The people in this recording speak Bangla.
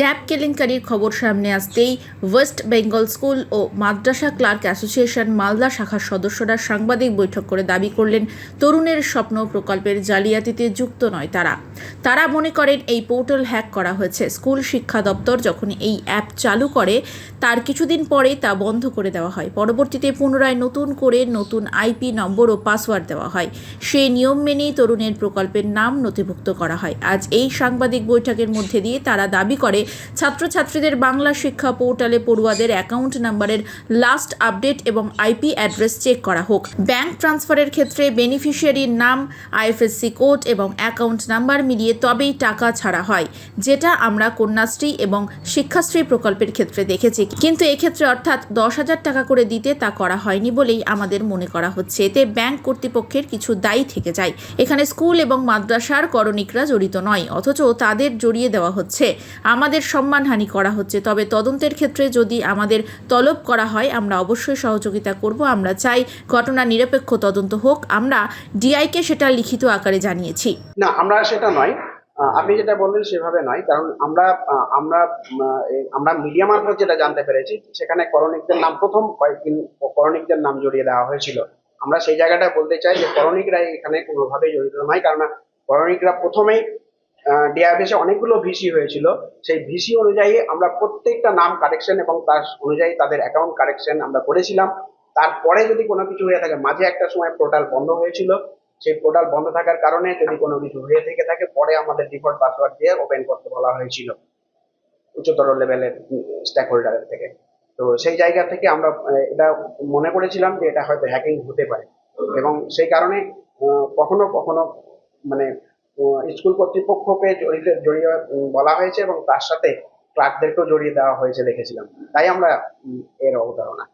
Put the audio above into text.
ট্যাব কেলেঙ্কারির খবর সামনে আসতেই ওয়েস্ট বেঙ্গল স্কুল ও মাদ্রাসা ক্লার্ক অ্যাসোসিয়েশন মালদা শাখার সদস্যরা সাংবাদিক বৈঠক করে দাবি করলেন, তরুণের স্বপ্ন প্রকল্পের জালিয়াতিতে যুক্ত নয় তারা। তারা মনে করেন এই পোর্টাল হ্যাক করা হয়েছে। স্কুল শিক্ষা দপ্তর যখন এই অ্যাপ চালু করে, তার কিছুদিন পরে তা বন্ধ করে দেওয়া হয়। পরবর্তীতে পুনরায় নতুন করে নতুন আইপি নম্বর ও পাসওয়ার্ড দেওয়া হয়। সেই নিয়ম মেনেই তরুণের প্রকল্পের নাম নথিভুক্ত করা হয়। আজ এই সাংবাদিক বৈঠকের মধ্যে দিয়ে তারা দাবি করে ছাত্রছাত্রীদের বাংলা শিক্ষা পোর্টালে পড়ুয়াদের অ্যাকাউন্ট নাম্বারের লাস্ট আপডেট এবং আইপি অ্যাড্রেস চেক করা হোক। ব্যাংক ট্রান্সফারের ক্ষেত্রে বেনিফিশিয়ারির নাম, আইএফএসসি কোড এবং অ্যাকাউন্ট নাম্বার মিলিয়ে তবেই টাকা ছাড়া হয়, যেটা আমরা কন্যাশ্রী এবং শিক্ষাশ্রী প্রকল্পের ক্ষেত্রে দেখেছি। কিন্তু এক্ষেত্রে অর্থাৎ দশ হাজার টাকা করে দিতে তা করা হয়নি বলেই আমাদের মনে করা হচ্ছে। এতে ব্যাংক কর্তৃপক্ষের কিছু দায়ী থেকে যায়। এখানে স্কুল এবং মাদ্রাসার করণিকরা জড়িত নয়, অথচ তাদের জড়িয়ে দেওয়া হচ্ছে। আমাদের সম্মানহানি করা হচ্ছে। তবে তদন্তের ক্ষেত্রে যদি আমাদের তলব করা হয়, আমরা অবশ্যই সহযোগিতা করব। আমরা চাই ঘটনা নিরপেক্ষ তদন্ত হোক। আমরা ডিআইকে সেটা লিখিত আকারে জানিয়েছি। না, আমরা সেটা নয়। আপনি যেটা বললেন সেভাবে নয়। কারণ আমরা আমরা আমরা মিডিয়া মারফত যেটা জানতে পেরেছি, সেখানে করণিকদের নাম প্রথম কয়েকদিন করণিকদের নাম জড়িয়ে দেওয়া হয়েছিল। আমরা সেই জায়গাটা বলতে চাই যে করণিকরা এখানে কোনোভাবেই জড়িত নয়। কারণ করণিকরা প্রথমেই ডিআইবিএসে অনেকগুলো ভিসি হয়েছিল। সেই ভিসি অনুযায়ী আমরা প্রত্যেকটা নাম কারেকশন এবং তার অনুযায়ী তাদের অ্যাকাউন্ট কারেকশন আমরা করেছিলাম। তারপরে যদি কোনো কিছু হয়ে থাকে, মাঝে একটা সময় পোর্টাল বন্ধ হয়েছিল। সেই পোর্টাল বন্ধ থাকার কারণে যদি কোনো কিছু হয়ে থেকে থাকে, পরে আমাদের ডিফল্ট পাসওয়ার্ড দিয়ে ওপেন করতে বলা হয়েছিল উচ্চতর লেভেলের স্ট্যাক হোল্ডারের থেকে। তো সেই জায়গা থেকে আমরা এটা মনে করেছিলাম যে এটা হয়তো হ্যাকিং হতে পারে। এবং সেই কারণে কখনো কখনো মানে স্কুল কর্তৃপক্ষকে জড়িয়ে বলা হয়েছে এবং তার সাথে ক্লার্কদেরকেও জড়িয়ে দেওয়া হয়েছে দেখেছিলাম তাই আমরা এর অবতারণা